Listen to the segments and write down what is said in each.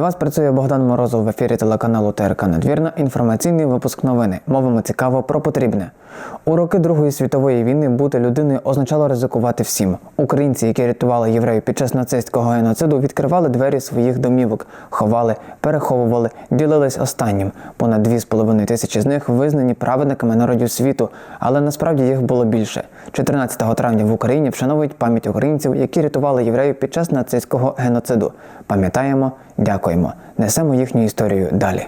Для вас працює Богдан Морозов в ефірі телеканалу ТРК Надвірна. Інформаційний випуск новини. Мовимо цікаво про потрібне. У роки Другої світової війни бути людиною означало ризикувати всім. Українці, які рятували євреїв під час нацистського геноциду, відкривали двері своїх домівок, ховали, переховували, ділились останнім. Понад 2,5 тисячі з них визнані праведниками народів світу, але насправді їх було більше. 14 травня в Україні вшановують пам'ять українців, які рятували євреїв під час нацистського геноциду. Пам'ятаємо, дякуємо. Несемо їхню історію далі.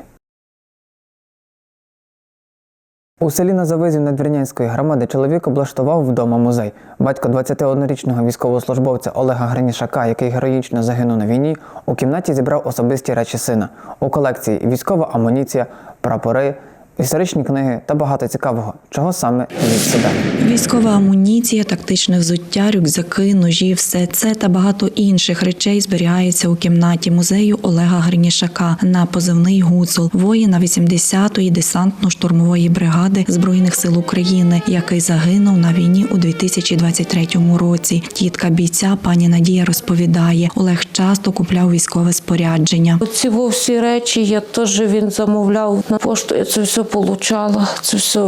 У селі на Завизі Надвірнянської громади чоловік облаштував вдома музей. Батько 21-річного військовослужбовця Олега Гринішака, який героїчно загинув на війні, у кімнаті зібрав особисті речі сина. У колекції військова амуніція, прапори, історичні книги та багато цікавого, чого саме від себе. Військова амуніція, тактичне взуття, рюкзаки, ножі, все це та багато інших речей зберігається у кімнаті музею Олега Гринішака на позивний гуцул, воїна 80-ї десантно-штурмової бригади збройних сил України, який загинув на війні у 2023 році. Тітка бійця пані Надія розповідає, Олег часто купляв військове спорядження. Ці всі речі я теж він замовляв на пошту. Я це все получала. Це все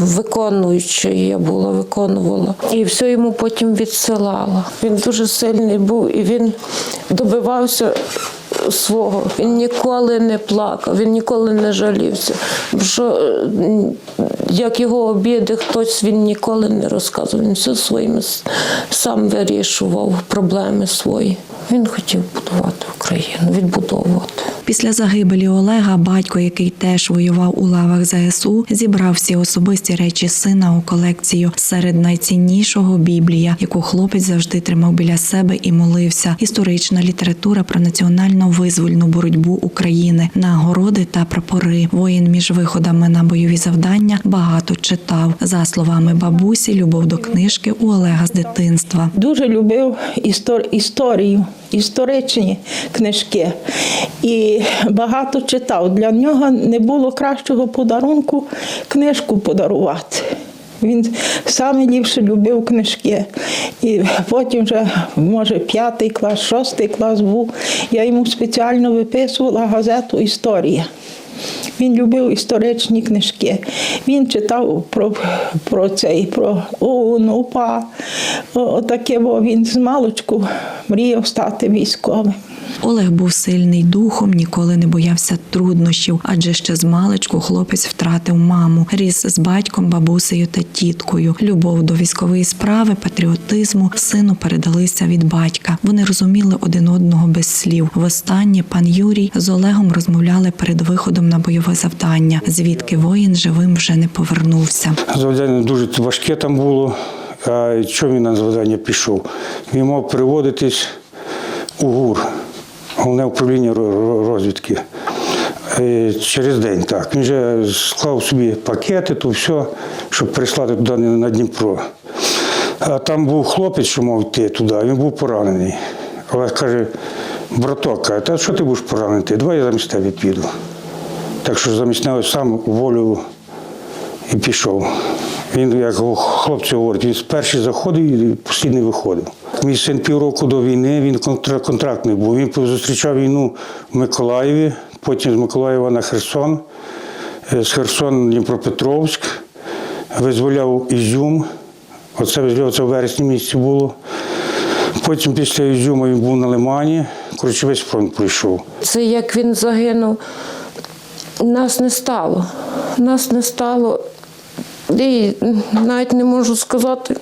виконуючи. Я була, виконувала. І все йому потім відсилала. Він дуже сильний був і він добивався. Свого він ніколи не плакав, він ніколи не жалівся. Що як його обіди, хтось він ніколи не розказував. Він все своїми сам вирішував проблеми свої. Він хотів будувати Україну, відбудовувати. Після загибелі Олега, батько, який теж воював у лавах ЗСУ, зібрав всі особисті речі сина у колекцію. Серед найціннішого Біблія, яку хлопець завжди тримав біля себе і молився. Історична література про національно визвольну боротьбу України, нагороди та прапори. Воїн між виходами на бойові завдання багато читав. За словами бабусі, любов до книжки у Олега з дитинства. Дуже любив істор- історію, історичні книжки і багато читав. Для нього не було кращого подарунку книжку подарувати. Він саме ліпше любив книжки. І потім вже, може, п'ятий клас, шостий клас був. Я йому спеціально виписувала газету Історія. Він любив історичні книжки. Він читав про, про цей, про ОУН, УПА. Отаке, бо він з маличку мріяв стати військовим. Олег був сильний духом, ніколи не боявся труднощів, адже ще з маличку хлопець втратив маму, ріс з батьком, бабусею та тіткою. Любов до військової справи, патріотизму сину передалися від батька. Вони розуміли один одного без слів. Востаннє пан Юрій з Олегом розмовляли перед виходом на бойове завдання, звідки воїн живим вже не повернувся. Завдання дуже важке там було. А чому він на завдання пішов? Він мав переводитись у ГУР, головне управління ро- ро- розвідки. Е, Через день так. Він вже склав собі пакети, то все, щоб прислати туди на Дніпро. А там був хлопець, що мав йти туди, він був поранений. Олег каже, браток, каже, та що ти будеш поранений? Давай я замість тебе піду. Так що замість нього сам волю і пішов. Він, як хлопці говорять, він перший заходив і останній виходив. Мій син півроку до війни, він контра- контрактний був. Він зустрічав війну в Миколаєві, потім з Миколаєва на Херсон, е, з Херсон Дніпропетровськ, визволяв Ізюм. Оце визволяв, це в вересні місяці було. Потім після Ізюма він був на Лимані, коротше, весь фронт пройшов. Це як він загинув, нас не стало. Нас не стало. І навіть не можу сказати,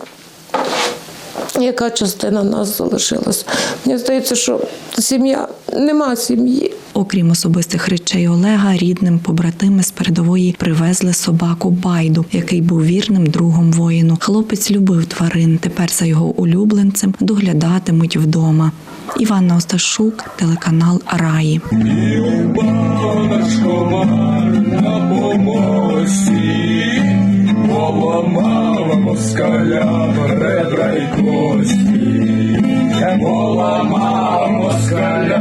яка частина нас залишилась. Мені здається, що сім'я нема сім'ї. Окрім особистих речей Олега, рідним побратими з передової привезли собаку Байду, який був вірним другом воїну. Хлопець любив тварин. Тепер за його улюбленцем доглядатимуть вдома. Іванна Осташук, телеканал Раї. на помості, поламала москаля ребра й кості, поламала москаля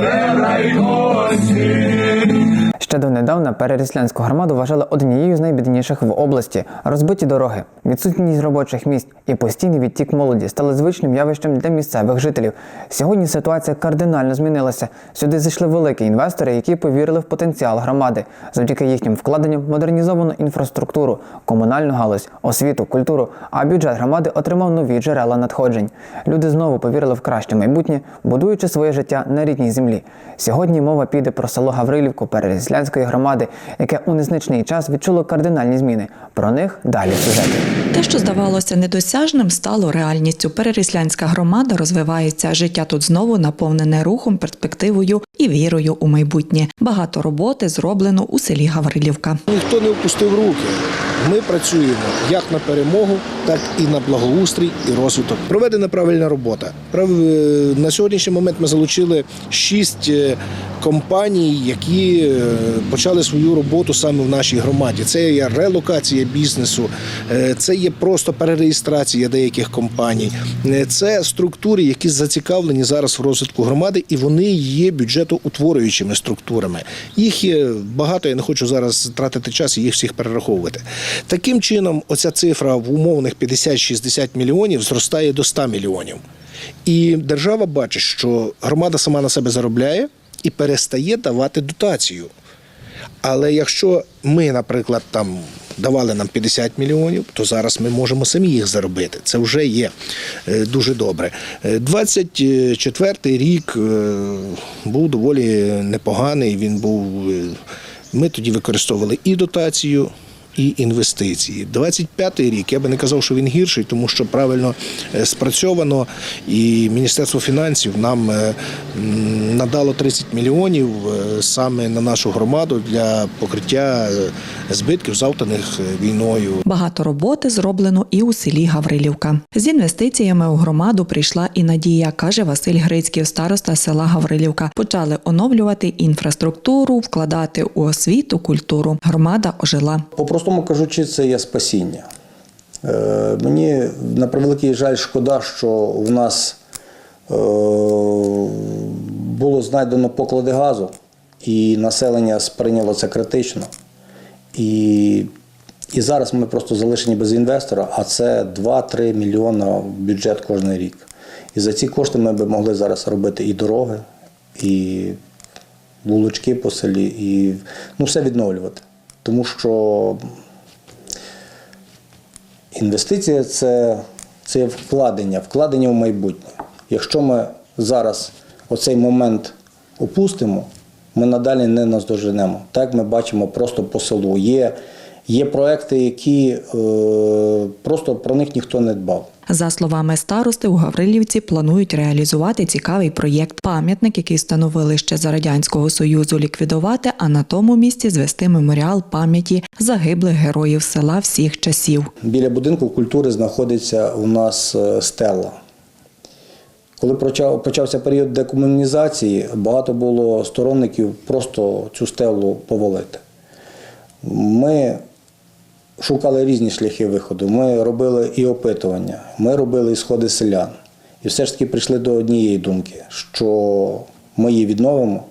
ребра й кості. Ще донедавна переріслянську громаду вважали однією з найбідніших в області. Розбиті дороги, відсутність робочих місць і постійний відтік молоді стали звичним явищем для місцевих жителів. Сьогодні ситуація кардинально змінилася. Сюди зайшли великі інвестори, які повірили в потенціал громади. Завдяки їхнім вкладенням модернізовано інфраструктуру, комунальну галузь, освіту, культуру. А бюджет громади отримав нові джерела надходжень. Люди знову повірили в краще майбутнє, будуючи своє життя на рідній землі. Сьогодні мова піде про село Гаврилівку Переріслянської громади, яке у незначний час відчуло кардинальні зміни. Про них далі в сюжеті. Те, що здавалося недосяжним, стало реальністю. Переріслянська громада розвивається. Життя тут знову наповнене рухом, перспективою і вірою у майбутнє. Багато роботи зроблено у селі Гаврилівка. Ніхто не опустив руки. Ми працюємо як на перемогу, так і на благоустрій і розвиток. Проведена правильна робота. Прав- е, На сьогоднішній момент ми залучили шість е, компаній, які е, почали свою роботу саме в нашій громаді. Це є релокація бізнесу, е, це є просто перереєстрація деяких компаній. Е, Це структури, які зацікавлені зараз в розвитку громади, і вони є бюджетоутворюючими структурами. Їх є багато. Я не хочу зараз тратити час і їх всіх перераховувати. Таким чином, оця цифра в умовних 50-60 мільйонів зростає до 100 мільйонів. І держава бачить, що громада сама на себе заробляє і перестає давати дотацію. Але якщо ми, наприклад, там давали нам 50 мільйонів, то зараз ми можемо самі їх заробити. Це вже є е, дуже добре. Е, 24-й рік е, був доволі непоганий. Він був. е, Ми тоді використовували і дотацію. І інвестиції. 25-й рік я би не казав, що він гірший, тому що правильно е, спрацьовано, і Міністерство фінансів нам е, надало 30 мільйонів е, саме на нашу громаду для покриття збитків, завданих е, війною. Багато роботи зроблено і у селі Гаврилівка. З інвестиціями у громаду прийшла і надія, каже Василь Грицький, староста села Гаврилівка. Почали оновлювати інфраструктуру, вкладати у освіту, культуру. Громада ожила. По-простому кажучи, це є спасіння. Е, мені на превеликий жаль шкода, що в нас е, було знайдено поклади газу, і населення сприйняло це критично. І, і зараз ми просто залишені без інвестора, а це 2-3 мільйона бюджет кожен рік. І за ці кошти ми б могли зараз робити і дороги, і вулички по селі, і ну, все відновлювати. Тому що інвестиція це, це вкладення, вкладення в майбутнє. Якщо ми зараз оцей момент опустимо, ми надалі не наздоженемо. Так ми бачимо просто по селу. Є, є проекти, які е, просто про них ніхто не дбав. За словами старости, у Гаврилівці планують реалізувати цікавий проєкт пам'ятник, який встановили ще за радянського союзу, ліквідувати, а на тому місці звести меморіал пам'яті загиблих героїв села всіх часів. Біля будинку культури знаходиться у нас е, стела. Коли почався період декомунізації, багато було сторонників просто цю стелу повалити. Ми шукали різні шляхи виходу. Ми робили і опитування, ми робили і сходи селян. І все ж таки прийшли до однієї думки, що ми її відновимо.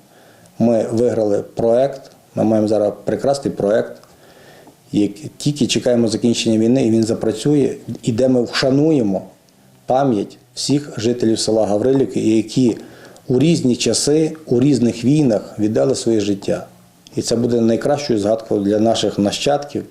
Ми виграли проект, ми маємо зараз прекрасний проект, як тільки чекаємо закінчення війни, і він запрацює, і де ми вшануємо пам'ять всіх жителів села Гаврилівки, які у різні часи, у різних війнах віддали своє життя. І це буде найкращою згадкою для наших нащадків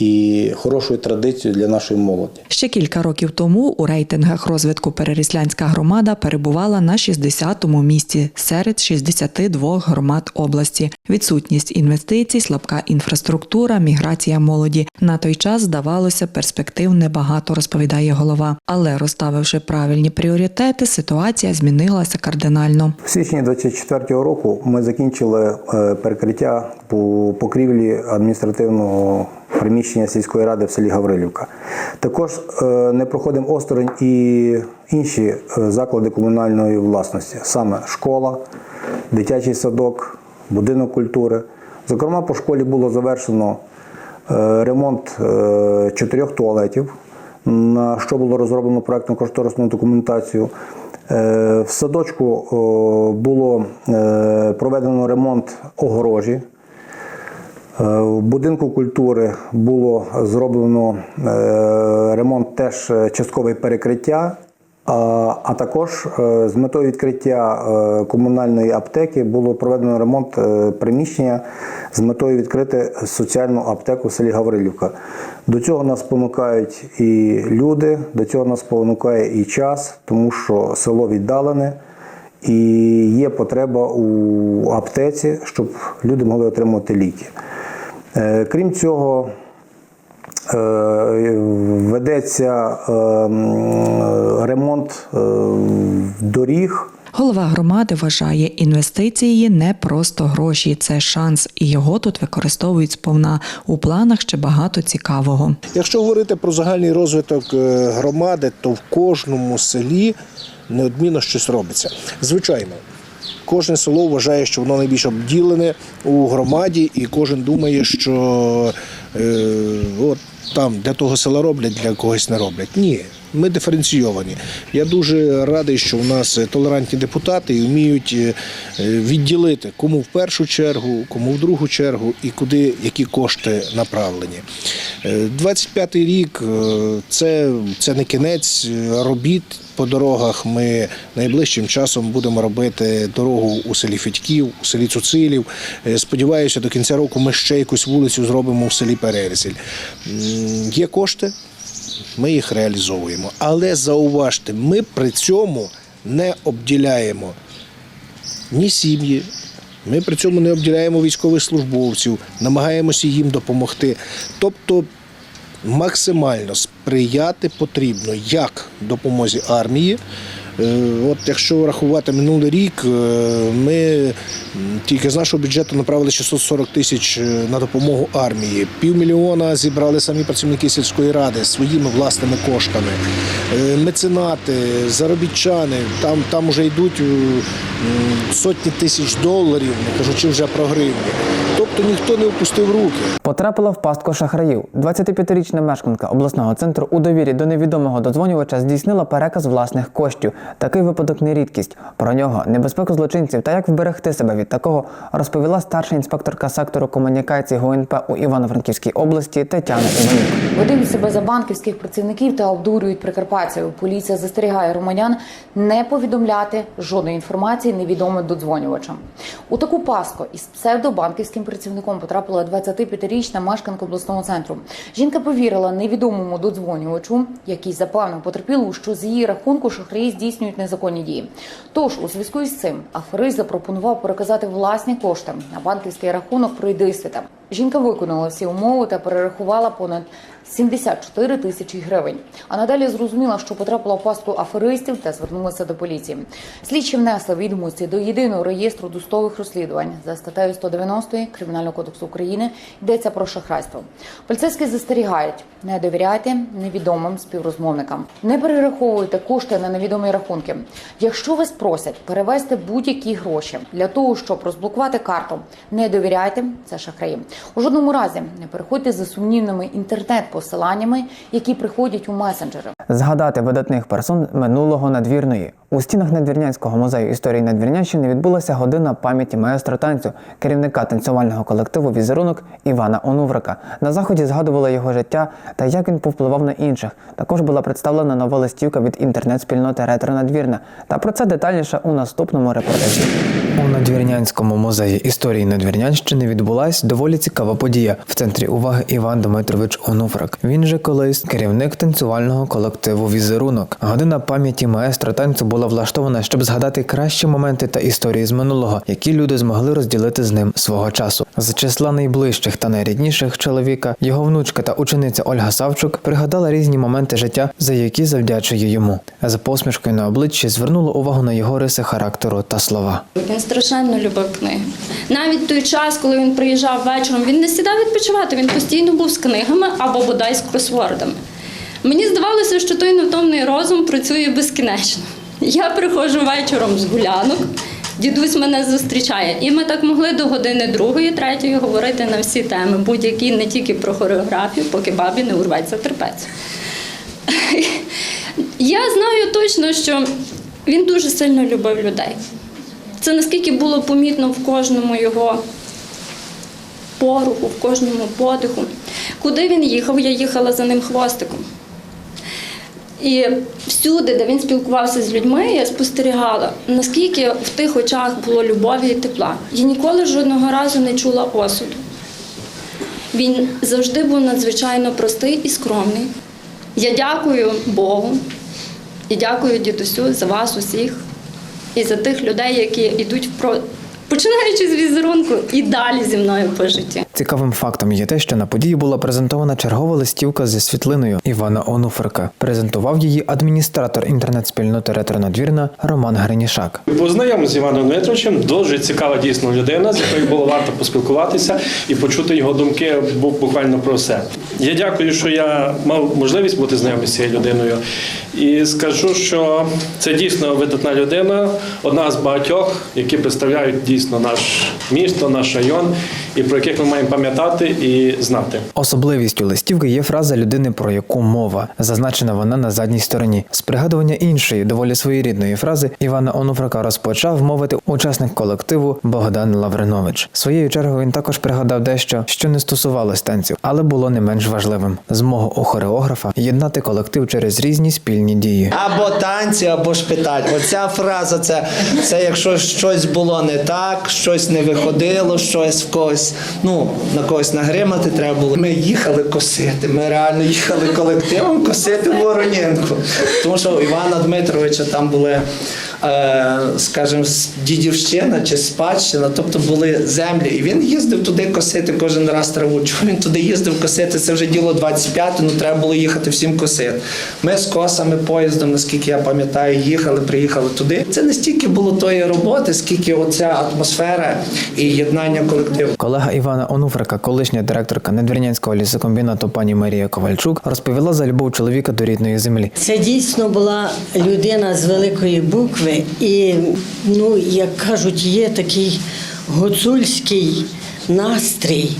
і хорошою традицією для нашої молоді. Ще кілька років тому у рейтингах розвитку Переріслянська громада перебувала на 60-му місці серед 62 громад області. Відсутність інвестицій, слабка інфраструктура, міграція молоді. На той час здавалося, перспектив небагато, розповідає голова. Але розставивши правильні пріоритети, ситуація змінилася кардинально. В січні 24-го року ми закінчили е, перекриття по покрівлі адміністративного приміщення сільської ради в селі Гаврилівка. Також е, не проходимо осторонь і інші е, заклади комунальної власності, саме школа, дитячий садок, будинок культури. Зокрема, по школі було завершено е, ремонт чотирьох туалетів, на що було розроблено проектно-кошторисну документацію. Е, В садочку було проведено ремонт огорожі В будинку культури було зроблено е, ремонт теж е, часткове перекриття, а, також е, з метою відкриття е, комунальної аптеки було проведено ремонт е, приміщення з метою відкрити соціальну аптеку в селі Гаврилівка. До цього нас спонукають і люди, до цього нас спонукає і час, тому що село віддалене. І є потреба у аптеці, щоб люди могли отримати ліки. Е, Крім цього, е, ведеться е, ремонт доріг. Голова громади вважає, інвестиції не просто гроші, це шанс, і його тут використовують сповна. У планах ще багато цікавого. Якщо говорити про загальний розвиток громади, то в кожному селі неодмінно щось робиться. Звичайно, кожне село вважає, що воно найбільш обділене у громаді, і кожен думає, що е, от там для того села роблять, для когось не роблять. Ні. Ми диференційовані. Я дуже радий, що у нас толерантні депутати і вміють е, відділити, кому в першу чергу, кому в другу чергу і куди які кошти направлені. Е, 25-й рік е, це, це не кінець е, робіт по дорогах. Ми найближчим часом будемо робити дорогу у селі Федьків, у селі Цуцилів. Е, Сподіваюся, до кінця року ми ще якусь вулицю зробимо в селі Перерізіль. М, Є кошти, ми їх реалізовуємо. Але зауважте, ми при цьому не обділяємо ні сім'ї. Ми при цьому не обділяємо військових службовців, намагаємося їм допомогти. Тобто максимально сприяти потрібно як допомозі армії. Е, От якщо рахувати минулий рік, е, ми тільки з нашого бюджету направили 640 тисяч е, на допомогу армії. Півмільйона зібрали самі працівники сільської ради своїми власними коштами. Меценати, заробітчани, там, там вже йдуть сотні тисяч доларів, не кажучи вже про гривні. Тобто ніхто не опустив руки. Потрапила в пастку шахраїв. 25-річна мешканка обласного центру у довірі до невідомого додзвонювача здійснила переказ власних коштів. Такий випадок не рідкість. Про нього, небезпеку злочинців та як вберегти себе від такого, розповіла старша інспекторка сектору комунікації ГУНП у Івано-Франківській області Тетяна Іванюк. Видають себе за банківських працівників та обдурюють прикарпатців. Поліція застерігає громадян не повідомляти жодної інформації невідомим додзвонювачам. У таку паску із псевдобанківським працівником потрапила 25-річна мешканка обласного центру. Жінка повірила невідомому додзвонювачу, який запевнив потерпілу, що з її рахунку шахраї здійснюють незаконні дії. Тож у зв'язку із цим аферист запропонував переказати власні кошти на банківський рахунок пройдисвіта. Жінка виконала всі умови та перерахувала понад 74 тисячі гривень. А надалі зрозуміла, що потрапила в пастку аферистів та звернулася до поліції. Слідчі внесли відомості до єдиного реєстру досудових розслідувань за статтею 190 Кримінального кодексу України йдеться про шахрайство. Поліцейські застерігають: не довіряйте невідомим співрозмовникам, не перераховуйте кошти на невідомі рахунки. Якщо вас просять перевести будь-які гроші для того, щоб розблокувати карту, не довіряйте це шахраї. У жодному разі не переходьте за сумнівними інтернет-посиланнями, які приходять у месенджери. Згадати видатних персон минулого надвірної. У стінах Надвірнянського музею історії Надвірнянщини відбулася година пам'яті маестро танцю, керівника танцювального колективу Візерунок Івана Онуврика. На заході згадували його життя та як він повпливав на інших. Також була представлена нова листівка від інтернет-спільноти Ретро Надвірна. Та про це детальніше у наступному репортажі. У Надвірнянському музеї історії Надвірнянщини відбулась доволі цікава подія. В центрі уваги Іван Дмитрович Онуфрик. Він же колись керівник танцювального колективу Візерунок. Година пам'яті маестро танцю була влаштована, щоб згадати кращі моменти та історії з минулого, які люди змогли розділити з ним свого часу. З числа найближчих та найрідніших чоловіка, його внучка та учениця Ольга Савчук пригадала різні моменти життя, за які завдячує йому. З посмішкою на обличчі звернула увагу на його риси характеру та слова. Він страшенно любив книги. Навіть той час, коли він приїжджав вечором, він не сідав відпочивати, він постійно був з книгами або бодай з кросвордами. Мені здавалося, що той невтомний розум працює безкінечно. Я приходжу вечором з гулянок, дідусь мене зустрічає, і ми так могли до години другої, третьої говорити на всі теми, будь-які не тільки про хореографію, поки бабі не урветься терпець. Я знаю точно, що він дуже сильно любив людей. Це наскільки було помітно в кожному його поруху, в кожному подиху. Куди він їхав, я їхала за ним хвостиком. І всюди, де він спілкувався з людьми, я спостерігала, наскільки в тих очах було любові і тепла. Я ніколи жодного разу не чула осуду. Він завжди був надзвичайно простий і скромний. Я дякую Богу і дякую дідусю за вас усіх і за тих людей, які йдуть впро... починаючи з візерунку і далі зі мною по житті. Цікавим фактом є те, що на події була презентована чергова листівка зі світлиною Івана Онуфрика. Презентував її адміністратор інтернет-спільноти Ретронадвірна Роман Гринішак. Познайомився з Іваном Дмитровичем, дуже цікава дійсно людина, з якою було варто поспілкуватися і почути його думки бу- буквально про все. Я дякую, що я мав можливість бути знайомий з цією людиною. І скажу, що це дійсно видатна людина, одна з багатьох, які представляють дійсно наш місто, наш район, і про яких ми маємо пам'ятати і знати. Особливістю листівки є фраза людини, про яку мова. Зазначена вона на задній стороні. З пригадування іншої, доволі своєрідної фрази Івана Онуфрика розпочав мовити учасник колективу Богдан Лавринович. Своєю чергою він також пригадав дещо, що не стосувалось танців, але було не менш важливим змогу у хореографа єднати колектив через різні спільні дії. Або танці, або шпиталь. Оця фраза це, це якщо щось було не так, щось не виходило, щось в когось, ну, на когось нагримати треба було. Ми їхали косити. Ми реально їхали колективом косити Воронінку. Тому що у Івана Дмитровича там були, скажімо, дідівщина чи спадщина, тобто були землі. І він їздив туди косити кожен раз траву. Чого він туди їздив косити? Це вже діло 25, ну треба було їхати всім косити. Ми з косами поїздом, наскільки я пам'ятаю, їхали, приїхали туди. Це не стільки було тої роботи, скільки оця атмосфера і єднання колективу. Колега Івана Онуфрика, колишня директорка Недвірнянського лісокомбінату пані Марія Ковальчук, розповіла за любов чоловіка до рідної землі. Це дійсно була людина з великої букви, і ну як кажуть, є такий гуцульський настрій,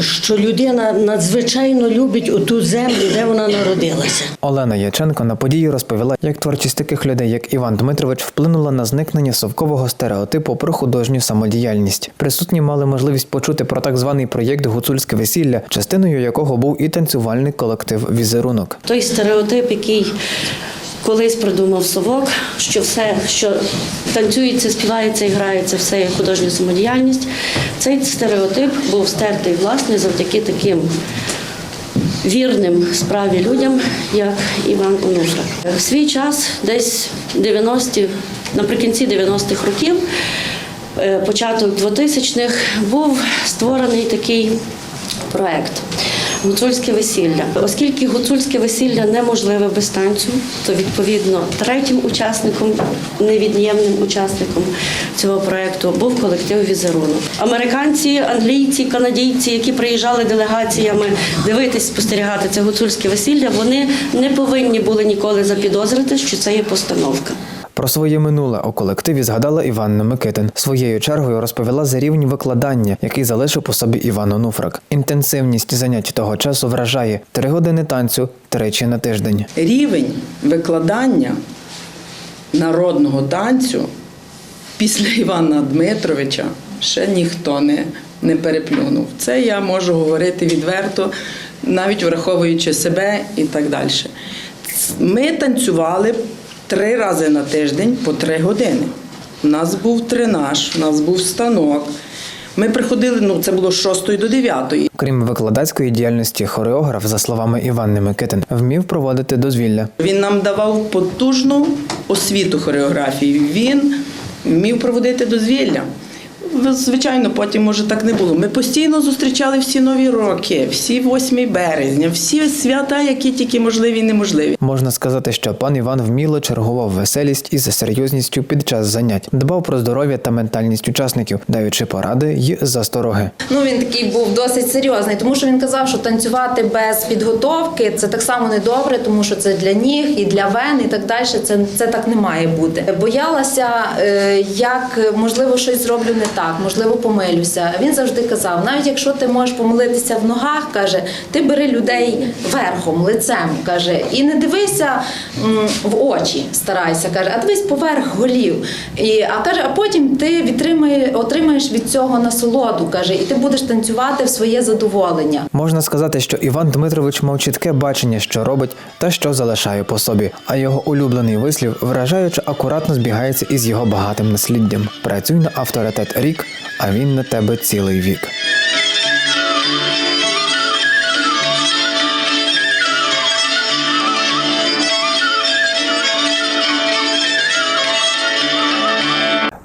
що людина надзвичайно любить оту землю, де вона народилася. Олена Яченко на події розповіла, як творчість таких людей, як Іван Дмитрович, вплинула на зникнення совкового стереотипу про художню самодіяльність. Присутні мали можливість почути про так званий проєкт Гуцульське весілля, частиною якого був і танцювальний колектив Візерунок. той стереотип, який колись придумав совок, що все, що танцюється, співається і грається, все є художня самодіяльність. Цей стереотип був стертий власне завдяки таким вірним справі людям, як Іван Онуфрик. В свій час, десь 90-ті, наприкінці 90-х років, е, початок 2000-х, був створений такий проект. Гуцульське весілля. Оскільки гуцульське весілля неможливе без танцю, то відповідно третім учасником, невід'ємним учасником цього проекту був колектив Візерунок. Американці, англійці, канадійці, які приїжджали делегаціями дивитись, спостерігати це гуцульське весілля, вони не повинні були ніколи запідозрити, що це є постановка. Про своє минуле у колективі згадала Іванна Микитин. Своєю чергою розповіла за рівень викладання, який залишив по собі Іван Онуфрик. Інтенсивність занять того часу вражає три години танцю тричі на тиждень. Рівень викладання народного танцю після Івана Дмитровича ще ніхто не, не переплюнув. Це я можу говорити відверто, навіть враховуючи себе і так далі. Ми танцювали три рази на тиждень по три години. У нас був тренаж, у нас був станок. Ми приходили, ну це було з 6 до 9. Крім викладацької діяльності, хореограф, за словами Іванни Микитин, вмів проводити дозвілля. Він нам давав потужну освіту хореографії. Він вмів проводити дозвілля. Звичайно, потім може так не було. Ми постійно зустрічали всі нові роки, всі 8 березня, всі свята, які тільки можливі і неможливі. Можна сказати, що пан Іван вміло чергував веселість із серйозністю під час занять, дбав про здоров'я та ментальність учасників, даючи поради й застороги. Ну він такий був досить серйозний, тому що він казав, що танцювати без підготовки це так само недобре, тому що це для ніг і для вен, і так далі. Це, це так не має бути. Боялася, е, як можливо щось зроблю не так. Так, можливо, помилюся. Він завжди казав: навіть якщо ти можеш помилитися в ногах, каже, ти бери людей верхом, лицем, каже, і не дивися в очі, старайся, каже, а дивись поверх голів. І, а каже, а потім ти відтримає, отримаєш від цього насолоду, каже, і ти будеш танцювати в своє задоволення. Можна сказати, що Іван Дмитрович мав чітке бачення, що робить та що залишає по собі, а його улюблений вислів вражаюче акуратно збігається із його багатим насліддям. Працюй на авторитет рік, а він на тебе цілий вік.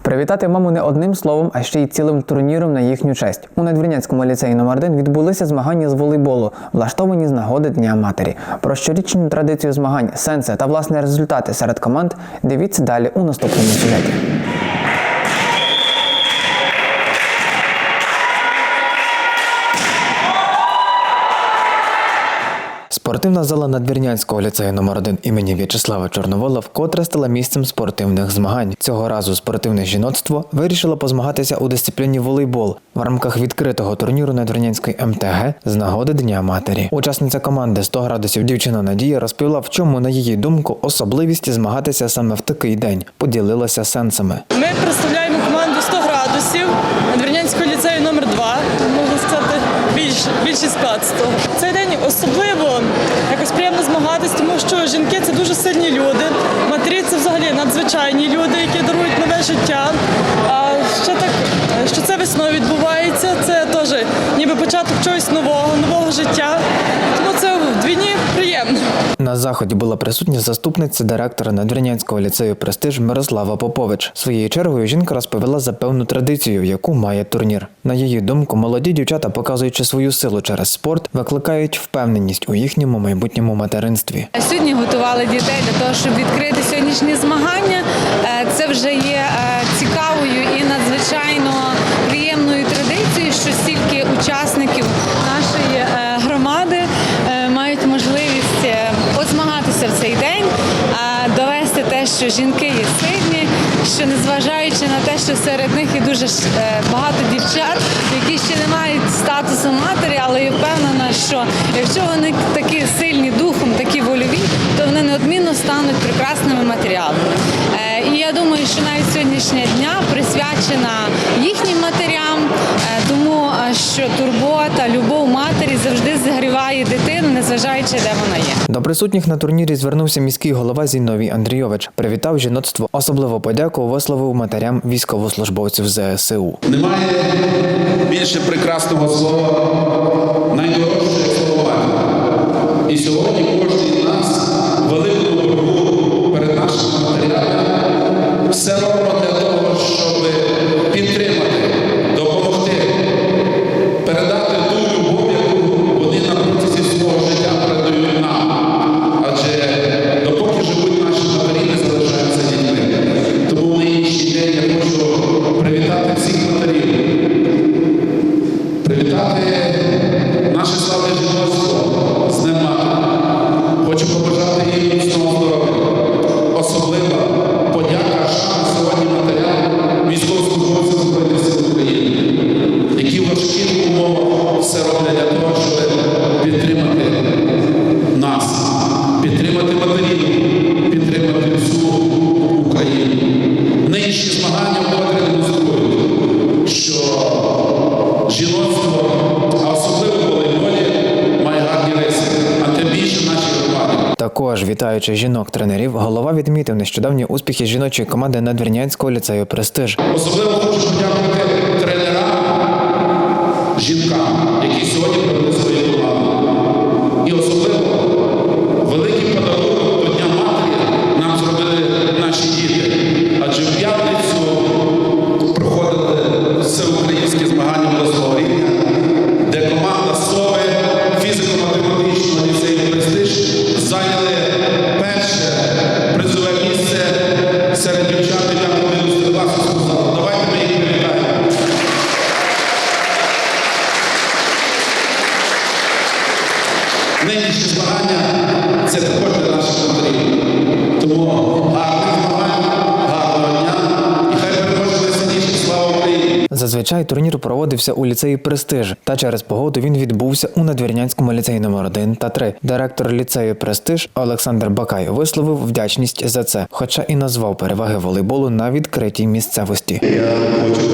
Привітати маму не одним словом, а ще й цілим турніром на їхню честь. У Надвірнянському ліцеї номер 1 відбулися змагання з волейболу, влаштовані з нагоди Дня матері. Про щорічну традицію змагань, сенси та власне результати серед команд дивіться далі у наступному сюжеті. Спортивна зала Надвірнянського ліцею номер 1 імені В'ячеслава Чорновола вкотре стала місцем спортивних змагань. Цього разу спортивне жіноцтво вирішило позмагатися у дисципліні волейбол в рамках відкритого турніру Надвірнянської МТГ з нагоди Дня матері. Учасниця команди 100 градусів дівчина Надія розповіла, в чому, на її думку, особливість змагатися саме в такий день. Поділилася сенсами. Ми представляємо команду 100 градусів Надвірнянського ліцею номер 2 можна сказати, більш, більший склад з того. Цей день особливо якось приємно змагатись, тому що жінки це дуже сильні люди. Матері це взагалі надзвичайні люди, які дарують нове життя. А ще так, що це весною відбувається, це теж ніби початок чогось нового, нового На заході була присутня заступниця директора Надвірнянського ліцею Престиж Мирослава Попович. Своєю чергою жінка розповіла за певну традицію, яку має турнір. На її думку, молоді дівчата, показуючи свою силу через спорт, викликають впевненість у їхньому майбутньому материнстві. Сьогодні готували дітей для того, щоб відкрити сьогоднішні змагання. Е, Це вже є дуже е, багато дівчат, які ще не мають статусу матері, але я впевнена, що якщо вони такі сильні духом, такі вольові, то вони неодмінно стануть прекрасними матеріалами. Е, І я думаю, що навіть сьогоднішня дня присвячена їхнім матерям, е, тому що турбота, любов матері завжди зігріває дитину, незважаючи де вона є. До присутніх на турнірі звернувся міський голова Зіновій Андрійович. Привітав жіноцтво. Особливо подяку висловив матерям військовослужбовців ЗСУ. Немає більше прекрасного слова, найдорожче слово мати. І сьогодні кожен з нас великому боргу перед нашими матеріалами все робимо вітаючи жінок-тренерів, голова відмітив нещодавні успіхи жіночої команди Надвірнянського ліцею Престиж. Особливо хочу подякувати Зазвичай турнір проводився у ліцеї Престиж, та через погоду він відбувся у Надвірнянському ліцеї номер 1 та 3. Директор ліцею Престиж Олександр Бакай висловив вдячність за це, хоча і назвав переваги волейболу на відкритій місцевості. Я хочу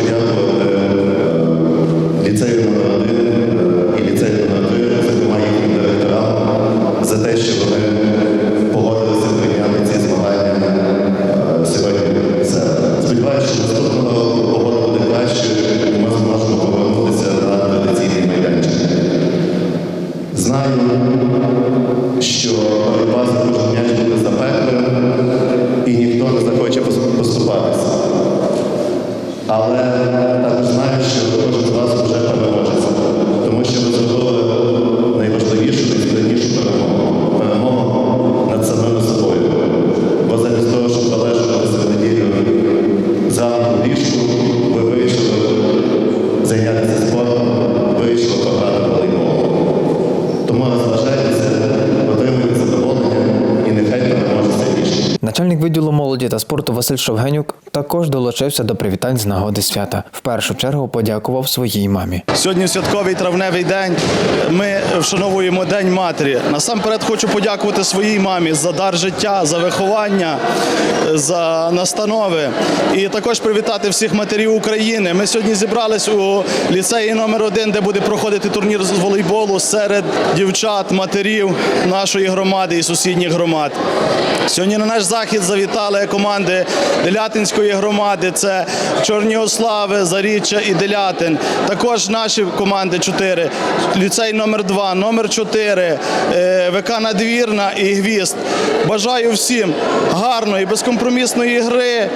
Василь Шовгенюк також долучився до привітань з нагоди свята. В першу чергу подякував своїй мамі. Сьогодні святковий травневий день. Ми вшановуємо День матері. Насамперед хочу подякувати своїй мамі за дар життя, за виховання, за настанови. І також привітати всіх матерів України. Ми сьогодні зібрались у ліцеї номер 1 де буде проходити турнір з волейболу серед дівчат, матерів нашої громади і сусідніх громад. Сьогодні на наш захід завітали команди Делятинської громади. Це Чорні Ослави, Заріччя і Делятин. Також наші команди чотири. Ліцей номер 2 номер 4 е, ВК Надвірна і Гвіст. Бажаю всім гарної, безкомпромісної гри.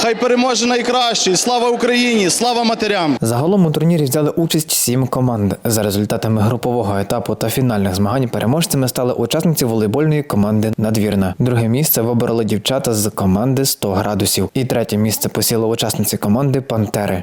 Хай переможе найкращий. Слава Україні! Слава матерям! Загалом у турнірі взяли участь сім команд. За результатами групового етапу та фінальних змагань переможцями стали учасниці волейбольної команди Надвірна. Друге місце вибороли дівчата з команди 100 градусів. І третє місце посіли учасниці команди Пантери.